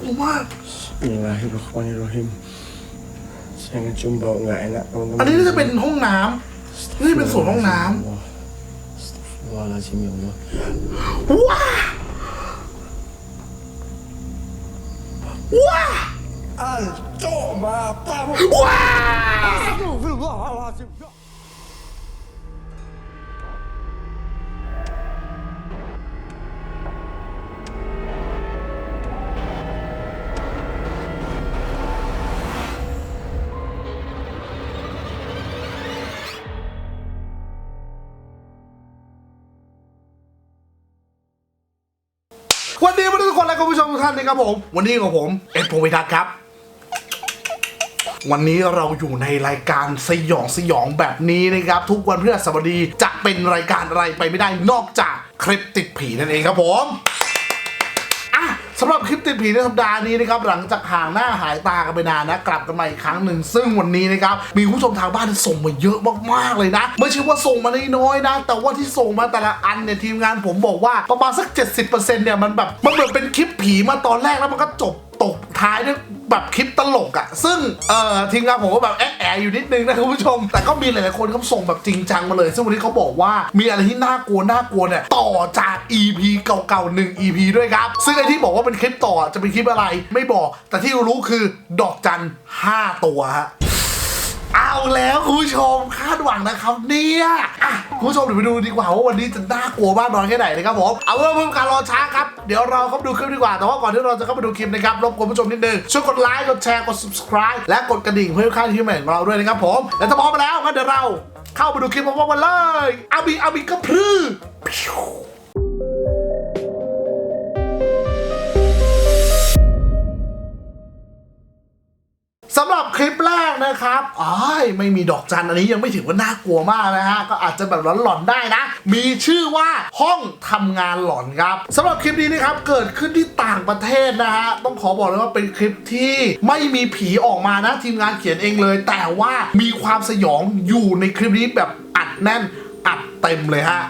กลัวมาก Bismillahirrahmanirrahim. Jangan jumpa nggak enak อันนี้ teman-teman. น่าจะเป็นห้องน้ำนี่เป็นส่วนห้องน้ Astagfirullahaladzim ya Allah. ำว้าว้า Coba kamu. ว้า Astagfirullahaladzim. วันนี้มาทุกคนและคุณผู้ชมทุกท่านนะครับผม วันนี้กับผมเอ็ดพงศ์วิทักษ์ครับ วันนี้เราอยู่ในรายการสยองสยองแบบนี้นะครับ ทุกวันพฤหัสบดีจะเป็นรายการอะไรไปไม่ได้นอกจากคลิปติดผีนั่นเองครับผม สำหรับคลิปติดผีในสัปดาห์นี้นะครับหลังจากห่างหน้าหายตากันไปนานนะกลับกันมาอีกครั้งหนึ่งซึ่งวันนี้นะครับมีผู้ชมทางบ้านส่งมาเยอะมากๆเลยนะไม่ใช่ว่าส่งมาน้อยๆนะ แต่ว่าที่ส่งมาแต่ละอันเนี่ยทีมงานผมบอกว่าประมาณสัก 70%เนี่ยมันแบบมันเหมือนเป็นคลิปผีมาตอนแรกแล้วมันก็จบตกท้ายด้วย แบบคลิปตลกอะ่ะซึ่งเอ่อทีมงานผมก็แบบแอะแอะอยู่นิดนึงนะคุณผู้ชม แต่ก็มีหลายๆคนเขาส่งแบบจริงจังมาเลย ซึ่งวันนี้เขาบอกว่ามีอะไรที่น่ากลัวน่ากลัวเนี่ยต่อจาก EP เก่าๆ1 EP ด้วยครับ ซึ่งไอที่บอกว่าเป็นคลิปต่อจะเป็นคลิปอะไรไม่บอก แต่ที่รู้คือดอกจัน5ตัวฮะ เอาแล้วคุณผู้ชมคาดหวังนะครับเนี่ยอะคุณผู้ชมเดี๋ยวไปดูดีกว่าว่าวันนี้จะน่ากลัวมากน้อยแค่ไหนนะครับผมเอาเพื่อเพื่อการรอช้าครับเดี๋ยวเราเข้าไปดูคลิปดีกว่าแต่ว่าก่อนที่เราจะเข้าไปดูคลิปนะครับรบกวนผู้ชมนิดนึงช่วยกดไลค์กดแชร์กด subscribe และกดกระดิ่งเพื่อค่าที่ใหม่ของเราด้วยนะครับผมและถ้าพร้อมแล้วงั้นเดี๋ยวเราเข้าไปดูคลิปพร้อมๆกันเลยอาบีอาบีก็พรื้ ไม่มีดอกจันอันนี้ยังไม่ถือว่าน่ากลัวมากนะฮะก็อาจจะแบบหลอนๆได้นะ มีชื่อว่าห้องทำงานหลอนครับสำหรับคลิปนี้นะครับเกิดขึ้นที่ต่างประเทศนะฮะต้องขอบอกเลยว่าเป็นคลิปที่ไม่มีผีออกมานะทีมงานเขียนเองเลย แต่ว่ามีความสยองอยู่ในคลิปนี้แบบอัดแน่นอัดเต็มเลยฮะ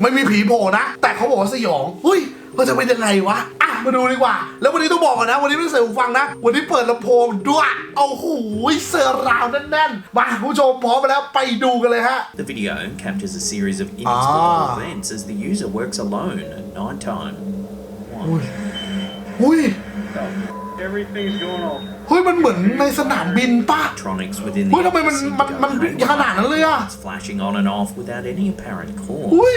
ไม่มีผีโผล่นะ แต่เขาบอกว่าสยองเฮ้ยมันจะเป็นยังไงวะ มาดูดีกว่า แล้ววันนี้ต้องบอกก่อนนะ วันนี้ไม่ใส่หูฟังนะ วันนี้เปิดลำโพงด้วยโอ้โหเซอร์ราวด์แน่นๆ มาคุณผู้ชมพร้อมไปแล้วไปดูกันเลยฮะ The video captures a series of inexplicable Ah. events as the user works alone at night time. อุ้ย Everything's going all เฮ้ยมันเหมือนในสนามบินป่ะ Electronics within Ui, the tao mày- office seem mình- to mình- go mình- khả năng nó lừa. haywire, lights flashing on and off without any apparent cause. อุ้ย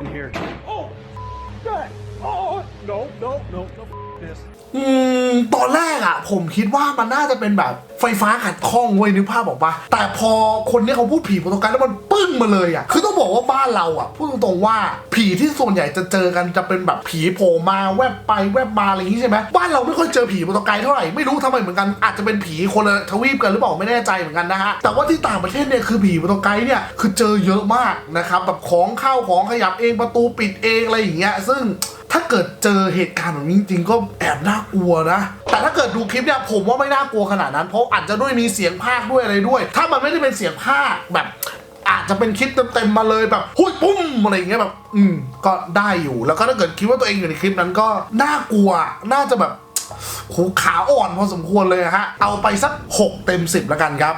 in here. Oh, God. Oh, no, no, no, no. This. อืมตอนแรกอะผมคิดว่ามันน่าจะเป็นแบบไฟฟ้าขัดข้องเว้ยนึกภาพบอกปะแต่พอคนเนี้ยเขาพูดผีโปรโตไกด์แล้วมันปึ้งมาเลยอะคือต้องบอกว่าบ้านเราอะพูดตรงๆว่าผีที่ส่วนใหญ่จะเจอกันจะเป็นแบบผีโผล่มาแวบไปแวบมาอะไรอย่างงี้ใช่ไหมบ้านเราไม่ค่อยเจอผีโปรโตไกด์เท่าไหร่ไม่รู้ทำไมเหมือนกันอาจจะเป็นผีคนละทวีปกันหรือเปล่าไม่แน่ใจเหมือนกันนะฮะแต่ว่าที่ต่างประเทศเนี่ยคือผีโปรโตไกด์เนี่ยคือเจอเยอะมากนะครับแบบของเข้าของขยับเองประตูปิดเองอะไรอย่างเงี้ยซึ่ง ถ้าเกิดเจอเหตุการณ์แบบนี้จริงๆก็แอบน่ากลัวนะ แต่ถ้าเกิดดูคลิปเนี่ยผมว่าไม่น่ากลัวขนาดนั้น เพราะอาจจะด้วยมีเสียงภาคด้วยอะไรด้วย ถ้ามันไม่ได้เป็นเสียงภาคแบบ อาจจะเป็นคลิปเต็มๆมาเลยแบบหุ้ยปุ้มอะไรอย่างเงี้ยแบบ อืม ก็ได้อยู่แล้วก็ถ้าเกิดคิดว่าตัวเองอยู่ในคลิปนั้นก็น่ากลัวน่าจะแบบขาอ่อนพอสมควรเลยฮะ เอาไปสัก 6 เต็ม 10 แล้วกันครับ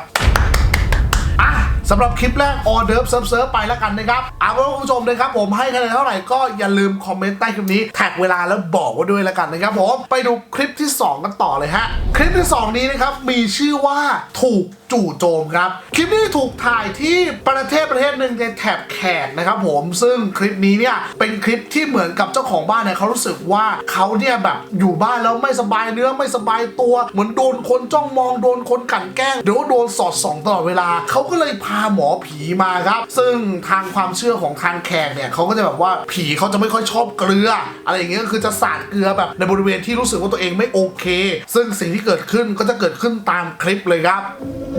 สำหรับคลิปแรกออเดิร์ฟเซิร์ฟไปแล้วกันนะครับเอาเป็นว่าคุณผู้ชมนะครับผมให้คะแนนเท่าไหร่ก็อย่าลืมคอมเมนต์ใต้คลิปนี้แท็กเวลาแล้วบอกว่าด้วยแล้วกันนะครับผมไปดูคลิปที่ 2 กันต่อเลยฮะคลิปที่ 2 นี้นะครับมีชื่อว่าถูกจู่โจมครับคลิปนี้ถูกถ่ายที่ประเทศประเทศหนึ่งในแถบแขกนะครับผมซึ่งคลิปนี้เนี่ยเป็นคลิปที่เหมือนกับเจ้าของบ้านเนี่ยเขารู้สึกว่าเขาเนี่ยแบบอยู่บ้านแล้วไม่สบายเนื้อไม่สบายตัว เหมือนโดนคนจ้องมองโดนคนกลั่นแกล้งหรือว่าโดนสอดส่องตลอดเวลาเขาก็เลยพาหมอผีมาครับ ซึ่งทางความเชื่อของทางแขกเนี่ยเขาก็จะแบบว่าผีเขาจะไม่ค่อยชอบเกลือ อะไรอย่างเงี้ยก็คือจะสาดเกลือแบบในบริเวณที่รู้สึกว่าตัวเองไม่โอเค ซึ่งสิ่งที่เกิดขึ้นก็จะเกิดขึ้นตามคลิปเลยครับ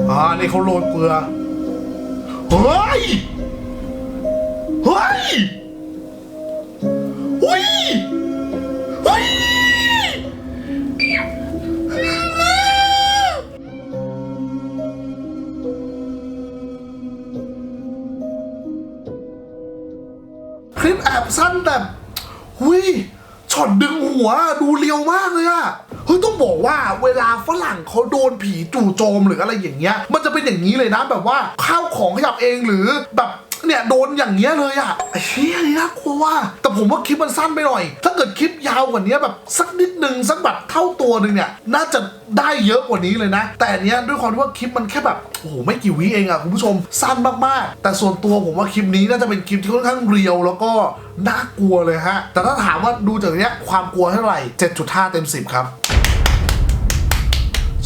อ่านี่เขาโรยเกลือเฮ้ยเฮ้ยเฮ้ยเฮ้ย คลิปแอบสั้นแต่หุยช็อตดึงหัวดูเรียวมากเลยอะเฮ้ยต้องบอกว่าเวลาฝรั่งเขาโดนผีจู่โจมหรืออะไรอย่างเงี้ย มันจะเป็นอย่างนี้เลยนะแบบว่าข้าวของขยับเองหรือแบบ เนี่ยโดนอย่างเงี้ยเลยอะไอ้เชี่ยนี่น่ากลัวว่า แต่ผมว่าคลิปมันสั้นไปหน่อย ถ้าเกิดคลิปยาวกว่านี้แบบสักนิดนึงสักแบบเท่าตัวหนึ่งเนี่ยน่าจะได้เยอะกว่านี้เลยนะ แต่อันเนี้ยด้วยความที่ว่าคลิปมันแค่แบบโอ้โหไม่กี่วิเองอะคุณผู้ชมสั้นมากๆ แต่ส่วนตัวผมว่าคลิปนี้น่าจะเป็นคลิปที่ค่อนข้างเรียว แล้วก็น่ากลัวเลยฮะ แต่ถ้าถามว่าดูจากเนี้ยความกลัวเท่าไหร่7.5 เต็ม 10 ครับ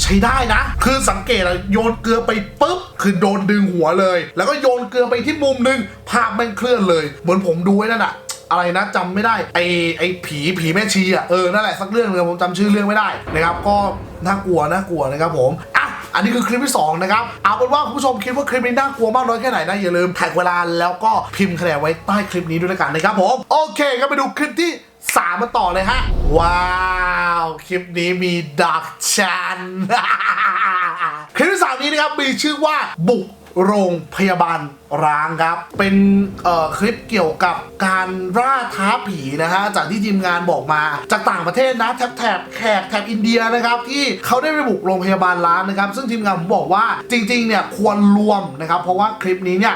ใช้ได้นะ คือสังเกตอะโยนเกลือไปปุ๊บ คือโดนดึงหัวเลย แล้วก็โยนเกลือไปที่มุมหนึง ภาพแม่งเคลื่อนเลย เหมือนผมดูไว้นั่นอะอะไรนะจำไม่ได้ไอไอผีผีแม่ชีอะเออนั่นแหละสักเรื่องนึงผมจำชื่อเรื่องไม่ได้นะครับก็น่ากลัวน่ากลัวนะครับผมอะอันนี้คือคลิปที่2นะครับเอาเป็นว่าคุณผู้ชมคิดว่าคลิปนี้น่ากลัวมากน้อยแค่ไหนนะอย่าลืมแท็กเวลาแล้วก็พิมพ์คะแนนไว้ใต้คลิปนี้ด้วยลกันนะครับผมโอเคก็ไปดูคลิปที่ สามมาต่อเลยฮะ ว้าว คลิปนี้มีดักชัน คลิปที่สามนี้นะครับ มีชื่อว่าบุกโรงพยาบาลร้างครับ เป็นคลิปเกี่ยวกับการล่าท้าผีนะฮะจากที่ทีมงานบอกมา จากต่างประเทศนะแถบแถบแขกแถบอินเดียนะครับที่เขาได้ไปบุกโรงพยาบาลร้างนะครับ ซึ่งทีมงานผมบอกว่าจริงๆเนี่ยควรรวมนะครับ เพราะว่าคลิปนี้เนี่ย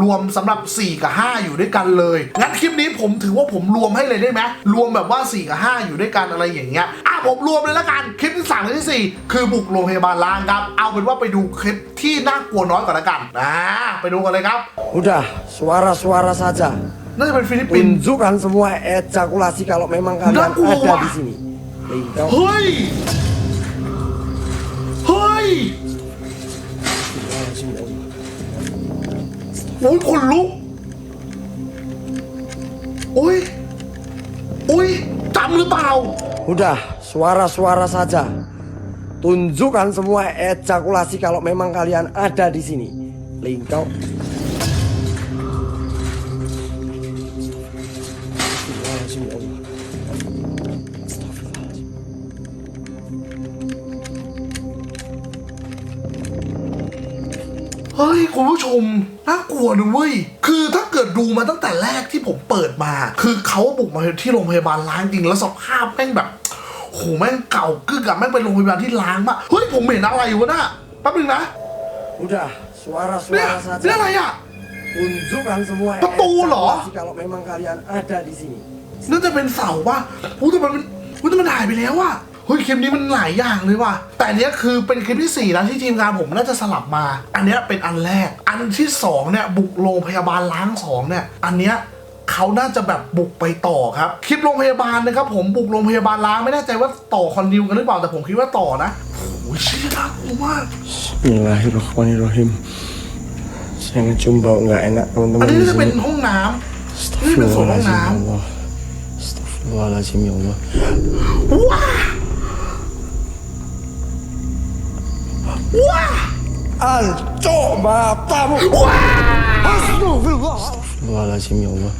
รวมสำหรับ 4 กับ 5 อยู่ด้วยกันเลยงั้นคลิปนี้ผมถือว่าผมรวมให้เลยได้ไหมรวมแบบว่า 4 กับ 5 อยู่ด้วยกันอะไรอย่างเงี้ยอะผมรวมเลยละกันคลิปที่3และที่4คือบุกโรงพยาบาลล้างครับเอาเป็นว่าไปดูคลิปที่น่ากลัวน้อยก่อนละกันอ่าไปดู กันเลยครับ Udah, suara-suara saja. น่าจะเป็นฟิลิปปินส์ Tunjukkan semua ejakulasi kalau memang kalian Udah, gua. ada di sini. Lintau. เฮ้ย เฮ้ย โอ้ยคนลุก โอ้ย โอ้ยจำหรือเปล่า Udah, suara-suara saja. Tunjukkan semua ejakulasi kalau memang kalian ada di sini. Lingkau. เฮ้ยคุณผู้ชมน่ากลัวนะเว้ยคือถ้าเกิดดูมาตั้งแต่แรกที่ผมเปิดมา คือเขาบุกมาที่โรงพยาบาลล้างจริงแล้วสภาพแม่งแบบโหแม่งเก่ากึกอะแม่งเป็นโรงพยาบาลที่ล้างมากเฮ้ยผมเห็นอะไรวะน่ะแป๊บนึงนะ Udah, เนี่ย suara-suara เนี่ยอะไร saja. อะ Tunjukkan semua Betul loh. ejakulasi kalau memang kalian ada di sini. น่าจะเป็นเสาป่ะอู้แต่มันอู้แต่มันหายไปแล้วอะเฮ้ยคลิปนี้มันหลายอย่างเลยว่ะแต่อันเนี้ยคือเป็นคลิปที่สี่นะที่ทีมงานผมน่าจะสลับมา อันเนี้ยเป็นอันแรก อันที่สองเนี่ยบุกโรงพยาบาลล้างสองเนี่ยอันเนี้ยเขาน่าจะแบบบุกไปต่อครับ คลิปโรงพยาบาลนะครับผมบุกโรงพยาบาลล้างไม่แน่ใจว่าต่อคอนดิวกันหรือเปล่าแต่ผมคิดว่าต่อนะโอ้ยเชี่ยน่ากลัวมาก Bismillahirrahmanirrahim. Saya ngecium bau nggak enak อัน teman-teman นี้ di น่าจะเป็น sini. ห้องน้ำนี่เป็นส่วนห้อง Astagfirullahaladzim น้ ya Allah. Astagfirullahaladzim ya Allah. ำว้า ว้า Ancok matamu. ว้า Astagfirullah. Astagfirullahaladzim ya Allah.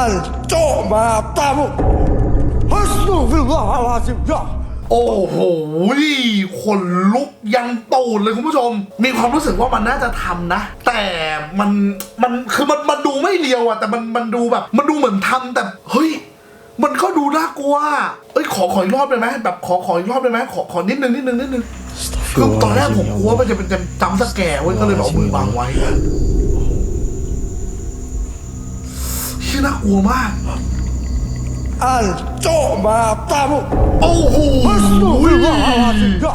Ancok matamu. Astagfirullahaladzim ya. โอ้โหคนลุกยันตูดเลยคุณผู้ชม มีความรู้สึกว่ามันน่าจะทำนะ แต่มันมันคือมันมันดูไม่เรียวอะแต่มันมันดูแบบ มันดูเหมือนทำแต่เฮ้ย มันก็ดูน่ากลัว เอ้ยขอขออีกรอบได้ไหมแบบขอขออีกรอบได้ไหมขอขอนิดนึงนิดนึงนิดนึงคือตอนแรกผมกลัวมันจะเป็นจำจำสแกร์ไว้ยก็เลยแบบเอามือบังไว้ชื่อน่ากลัวมาก Ancok matamu. โอ้โห Astagfirullahaladzim ya.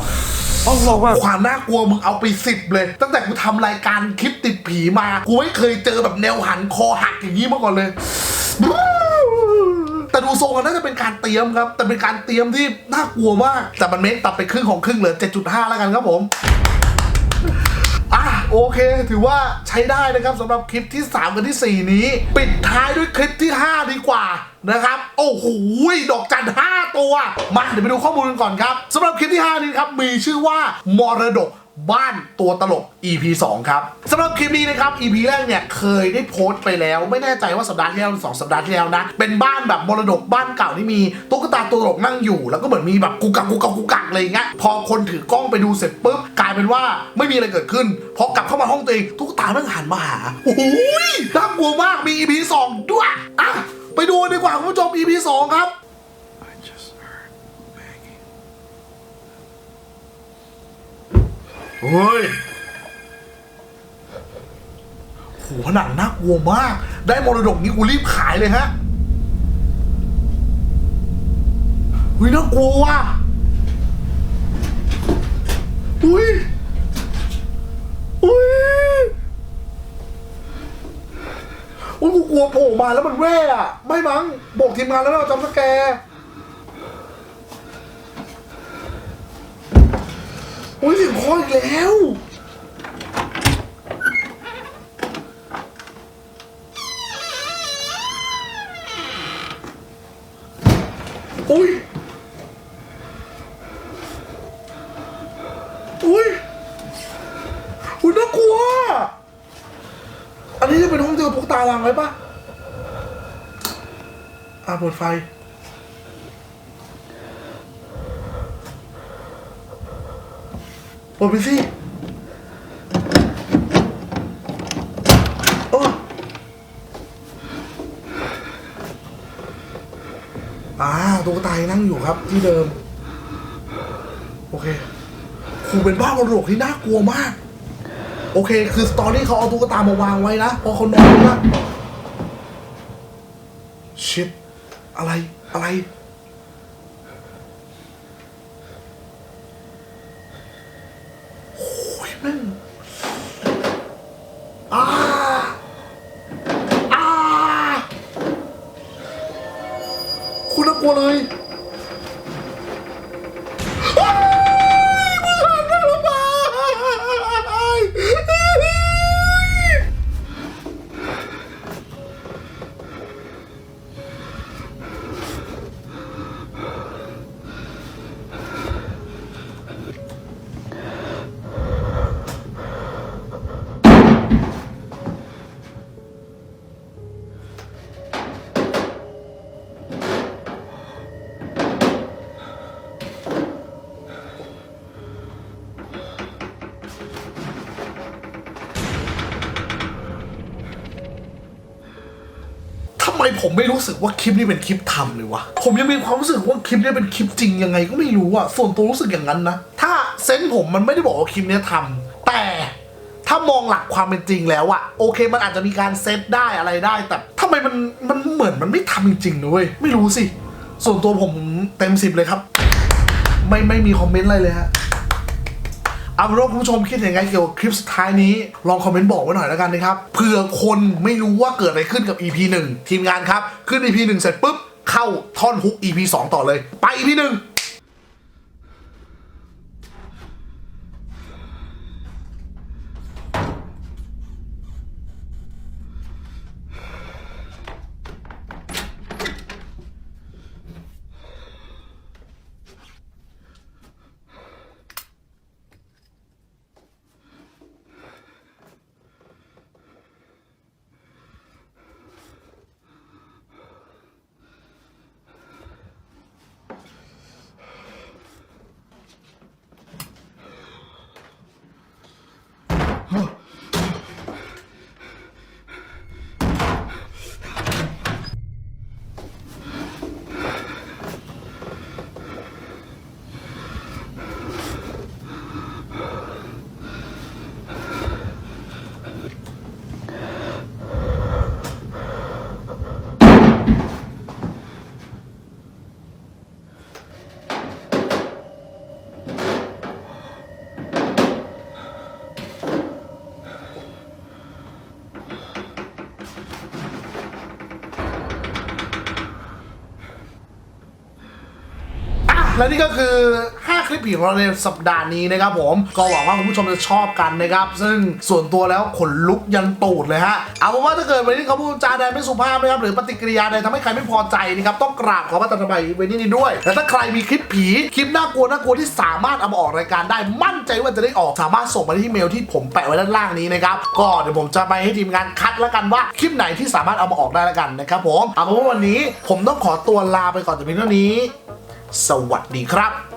Allah Akbar. ความน่ากลัวมึงเอาไปสิบเลย ตั้งแต่กูทำรายการคลิปติดผีมา กูไม่เคยเจอแบบแนวหันคอหักอย่างนี้มาก่อนเลยแต่ ดูทรงน่าจะเป็นการเตรียมครับ แต่เป็นการเตรียมที่น่ากลัวมาก แต่มันเมคตัดไปครึ่งของครึ่งเหลือ 7.5 แล้วกันครับผมอะโอเค ถือว่าใช้ได้นะครับสำหรับคลิปที่ 3 กับที่ 4 นี้ ปิดท้ายด้วยคลิปที่ 5 ดีกว่านะครับ โอ้โหดอกจัน5ตัว มาเดี๋ยวไปดูข้อมูลกันก่อนครับสำหรับคลิปที่ 5 นี้ครับมีชื่อว่ามรดก บ้านตัวตลก EP 2 ครับสำหรับคลิปนี้นะครับ EP แรกเนี่ยเคยได้โพสต์ไปแล้ว ไม่แน่ใจว่าสัปดาห์ที่แล้วหรือสองสัปดาห์ที่แล้วนะ เป็นบ้านแบบมรดกบ้านเก่าที่มีตุ๊กตาตัวตลกนั่งอยู่ แล้วก็เหมือนมีแบบกุกกักกุกกักกุกกักอะไรอย่างเงี้ยพอคนถือกล้องไปดูเสร็จปุ๊บกลายเป็นว่าไม่มีอะไรเกิดขึ้นพอกลับเข้ามาห้องตัวเองตุ๊กตาแม่งหันมาหาโอ้โหน่ากลัวมากมี EP 2 ด้วยอะไปดูดีกว่าคุณผู้ชม EP 2 ครับ เฮ้ยโหนังน่ากลัวมาก ได้มรดกนี้กูรีบขายเลยฮะอุ้ยน่ากลัวว่ะอุ้ยอุ้ยอุ้ยกูกลัวโผล่มาแล้วมันแว่อะไม่มั้งบอกทีมงานแล้วเราจำสแกร์ อ้ยเสียงคออีกแล้ว อุ้ย อุ้ย อุ้ยน่ากลัว อันนี้จะเป็นห้องเจอพวกตาลังไว้ปะอะเปิดไฟ เปิดไปสิเอออ่าตุ๊กตายนั่งอยู่ครับที่เดิม โอเคครูเป็นบ้านมรดกที่น่ากลัวมาก โอเค คือสตอรี่เขาเอาตุ๊กตามาวางไว้นะพอเขานอนนะชิดอะไร อะไร been ผมไม่รู้สึกว่าคลิปนี้เป็นคลิปทำเลยวะผมยังมีความรู้สึกว่าคลิปนี้เป็นคลิปจริงยังไงก็ไม่รู้อะส่วนตัวรู้สึกอย่างนั้นนะ ถ้าเซนส์ผมมันไม่ได้บอกว่าคลิปนี้ทำแต่ถ้ามองหลักความเป็นจริงแล้วอะโอเคมันอาจจะมีการเซตได้อะไรได้แต่ทำไมมันมันเหมือนมันไม่ทำจริงๆนะเว้ยไม่รู้สิ ส่วนตัวผมเต็มสิบเลยครับ ไม่ไม่มีคอมเมนต์อะไรเลยฮะ เอาเป็นว่าคุณผู้ชมคิดยังไงเกี่ยวกับคลิปสุดท้ายนี้ลองคอมเมนต์บอกไว้หน่อยแล้วกันนะครับเผื่อคนไม่รู้ว่าเกิดอะไรขึ้นกับ EP 1 ทีมงานครับ ขึ้น EP 1 เสร็จปุ๊บเข้าท่อนฮุก EP 2 ต่อเลย ไป EP 1 และนี่ก็คือ 5 คลิปผีของเราในสัปดาห์นี้นะครับผมก็หวังว่าคุณผู้ชมจะชอบกันนะครับ ซึ่งส่วนตัวแล้วขนลุกยันตูดเลยฮะเอาเป็นว่าถ้าเกิดวันนี้เขาพูดจาใดไม่สุภาพนะครับหรือปฏิกิริยาใดทำให้ใครไม่พอใจนะครับต้องกราบขอพระตันตรัยว้นี่นี้ด้วยและถ้าใครมีคลิปผีคลิปน่ากลัวน่ากลัวที่สามารถเอามาออกรายการได้มั่นใจว่าจะได้ออกสามารถส่งมาที่เมลที่ผมแปะไว้ด้านล่างนี้นะครับก็เดี๋ยวผมจะไปให้ทีมงานคัดแล้วกันว่าคลิปไหนที่สามารถเอามาออกได้แล้วกันนะครับผมเอาเป็นว่าวันนี้ผมต้องขอตัวลาไปก่อนแต่เพียงเท่านี้ สวัสดีครับ